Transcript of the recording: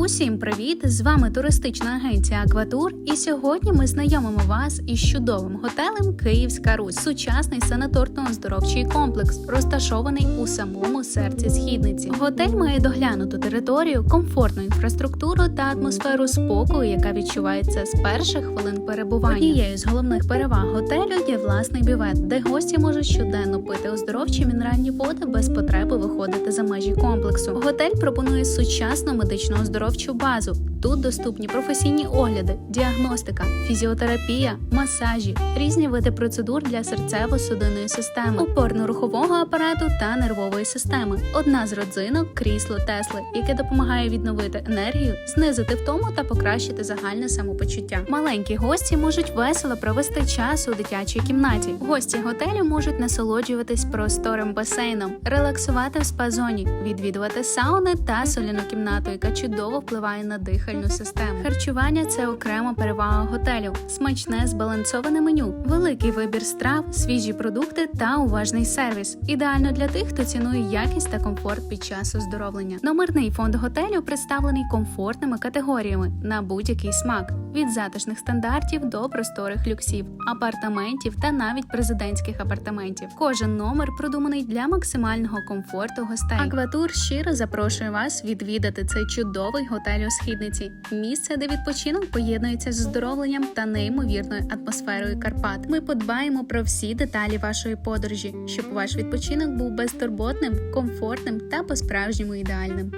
Усім привіт! З вами туристична агенція Акватур. І сьогодні ми знайомимо вас із чудовим готелем Київська Русь, сучасний санаторно-оздоровчий комплекс, розташований у самому серці східниці. Готель має доглянуту територію, комфортну інфраструктуру та атмосферу спокою, яка відчувається з перших хвилин перебування. Однією з головних переваг готелю є власний бювет, де гості можуть щоденно пити оздоровчі мінеральні води без потреби виходити за межі комплексу. Готель пропонує сучасну медичну оздоровчу базу. Тут доступні професійні огляди, діагностика, фізіотерапія, масажі, різні види процедур для серцево-судинної системи, опорно-рухового апарату та нервової системи. Одна з родзинок крісло Тесли, яке допомагає відновити енергію, знизити втому та покращити загальне самопочуття. Маленькі гості можуть весело провести час у дитячій кімнаті. Гості готелю можуть насолоджуватись просторим басейном, релаксувати в спа-зоні, відвідувати сауни та соляну кімнату, яка чудово впливає на дихальну систему. Харчування це окрема перевага готелю, смачне збалансоване меню, великий вибір страв, свіжі продукти та уважний сервіс. Ідеально для тих, хто цінує якість та комфорт під час оздоровлення. Номерний фонд готелю представлений комфортними категоріями на будь-який смак від затишних стандартів до просторих люксів, апартаментів та навіть президентських апартаментів. Кожен номер продуманий для максимального комфорту гостей. Акватур щиро запрошує вас відвідати цей чудовий готель у східниці, місце, де відпочинок поєднується з оздоровленням та неймовірною атмосферою Карпат. Ми подбаємо про всі деталі вашої подорожі, щоб ваш відпочинок був безтурботним, комфортним та по-справжньому ідеальним.